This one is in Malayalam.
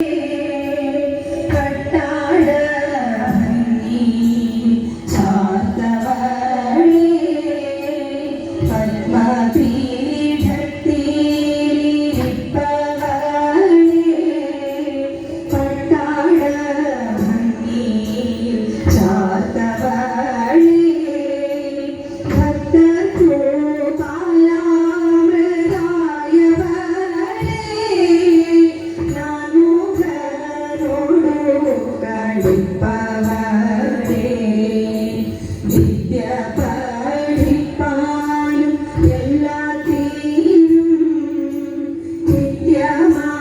Yeah. പഠിപ്പാനും എല്ലാത്തിനും നിത്യമായി